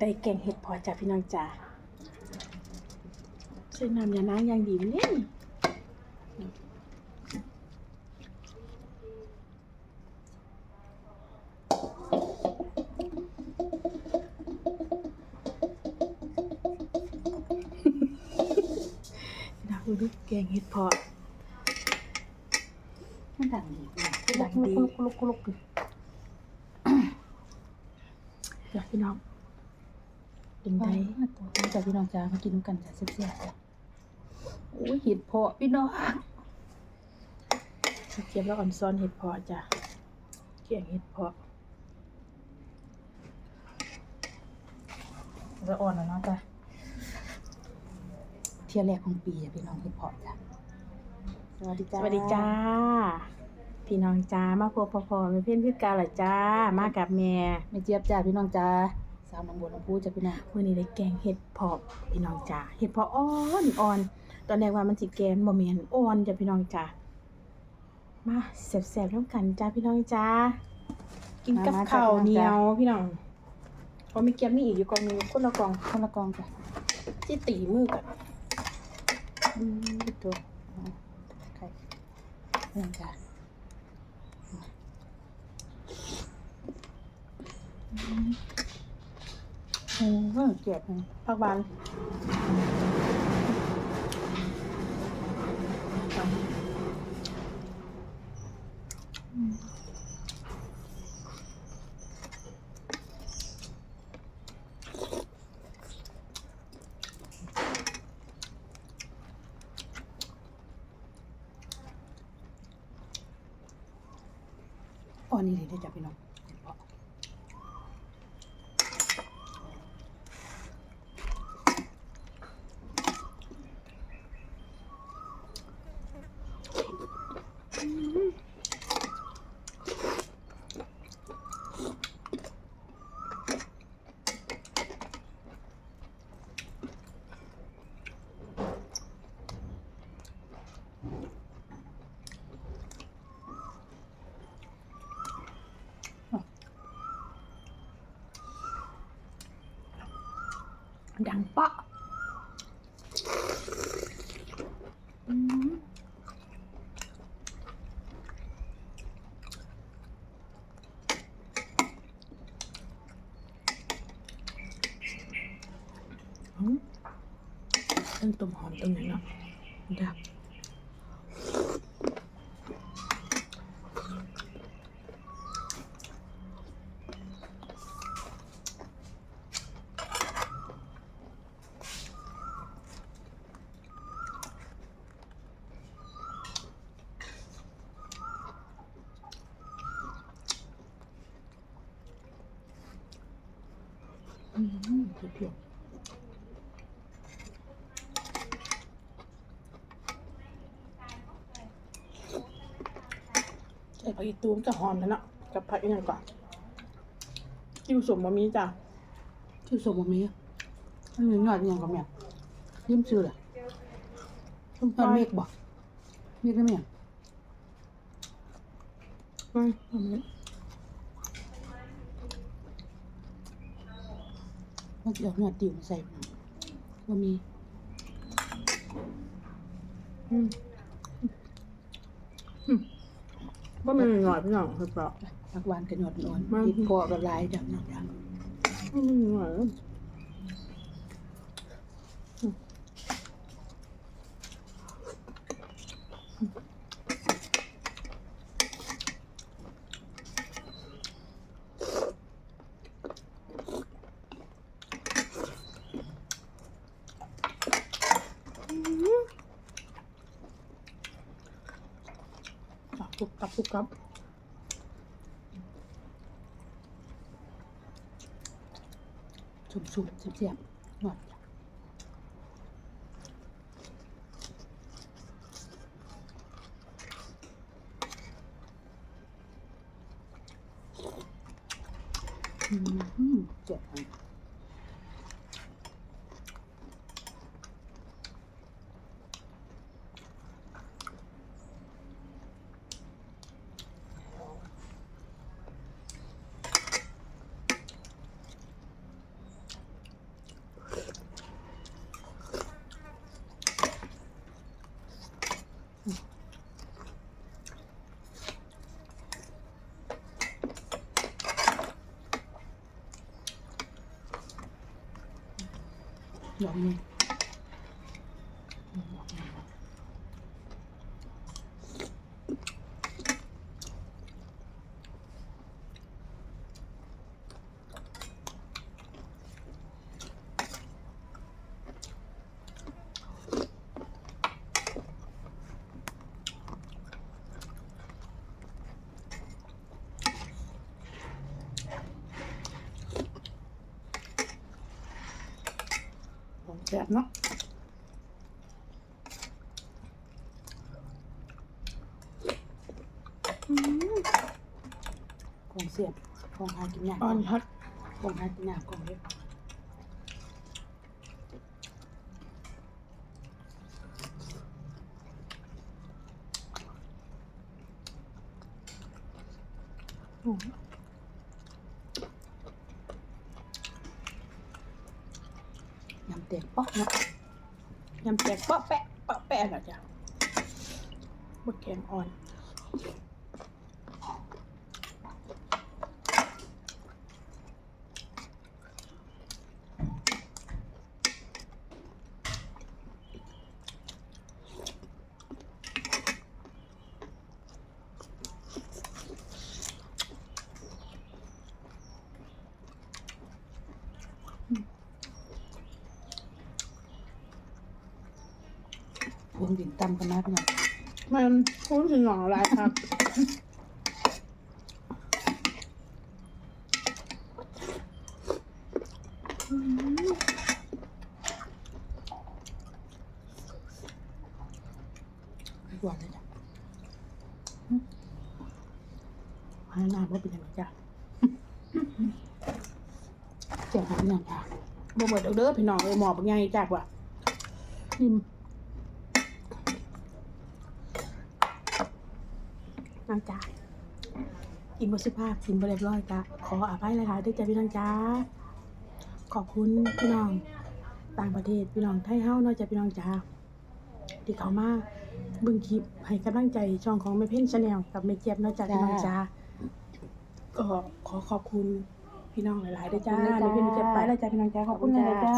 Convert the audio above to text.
ได้แกงเห็ดพอจ้าพี่น้องจ้าใส่น้ำยานางอย่างดีนี่นะคุณลูกแกงเห็ดพอมันดังดีดังดีลุกลุกลุกลุกจ้าพี่น้อง เป็นไปไงตัวจ้าพี่น้องจ้ามากินกันจ้าเสียบๆจ้าโอ้ยเห็ดเพาะพี่น้องเก็บแล้วอ่อนซ้อนเห็ดเพาะจ้ะแกงเห็ดเพาะจะอ่อนแล้วเนาะจ้าเที่ยวแรกของปีจ้ะพี่น้องเห็ดเพาะจ้าสวัสดีสจ้าวัสดีจ้า พี่น้องจ้ามาพบพอๆเป็นเพื่อนพี่กาเหรอจ้า มากับแม่แม่เจี๊ยบจ้าพี่น้องจ้า สาวหนองบัวลำพูจ้าพี่น้องวันนี้ได้แกงเห็ดเพาะพี่น้องจ้าเห็ดเพาะอ่อนอ่อนตอนแรกว่ามันสิแกนบ่แม่นอ่อนจ้ะพี่น้องจ้ามาแซ่บๆร่วมกันจ้าพี่น้องจ้ากินกับข้าวเหนียวพี่น้องเพราะมีเกี๊ยวมีอีกอยู่กล่องหนึงคนละกล่องคนละกองจ้ะที่ตีมือกันอืมตัวอ๋อไข่พี่น้องจ้า อืมเกลียดมักหวานอ่อนนี่เลยได้จ้ะพี่น้อง ดังเปาะเรื่องต้มหอมตรงนี้เนาะดับ อืมเผ็ดใส่ผักอีตูมจะหอมแล้วเนาะกับผักอีกอย่างก่อนจิ้วสมบะมีจ้ะๆชื่อสมบ่มีอันนี้ยอดอิหยังก็แม่ลืมชื่อล่ะส้มยปอดลาเมฆบ่เมฆได้ไหมอืมอันนี้มั นจะเอาเนื้อติ๋วมาใส่บ่มีอืมอืมว่ามันหน่อยพี่น้องคือเปล่าผักหวานกับยอดอ่อนมันเห็ดเพาะกับลายจ้ะน้องจ้ะว่ามันหน่อย อะปุกกับปุกกับชุ่มๆเสียบๆยอดจ้ะอืมเจ็บ 有用 ซ่บเนาะของเสียบของหากินยากอ่อนฮัดของหากินยากของเล็กอืม ยำเต็มป๊อกเนาะยำแตกเปอกแปะเปอกแปะแล้วจ้ะบะแกงอ่อน วงดินตำกันนะพี่น้องมันคุ้นถึงหนองอะไรครับ หวานเลยจ้ะหาหน้าบ่เป็นยังไงจ้ะเจ้าหาอย่างค่ะบ่เบิดเอาเด้อพี่น้องเอ้ยหมอบ่ใหญ่จักว่ะนิ่ม น้ำจ้ากินบ่สุภาพกินบ่เรียบร้อยจ้ะขออภัยหลายๆด้วยจ้ะพี่น้องจ้าขอบคุณพี่น้องต่างประเทศพี่น้องไทยเฮาเนาะจ้ะพี่น้องจ้าที่เขามาเบิ่งคลิปให้กำลังใจช่องของแม่เพ่นชาแนลกับแม่เจี๊ยบเนาะจ้ะพี่น้องจ้าก็ขอขอบคุณพี่น้องหลายๆด้วยจ้าแม่เพ่นจะไปแล้วจ้ะพี่น้องจ้าขอบคุณหลายๆจ้า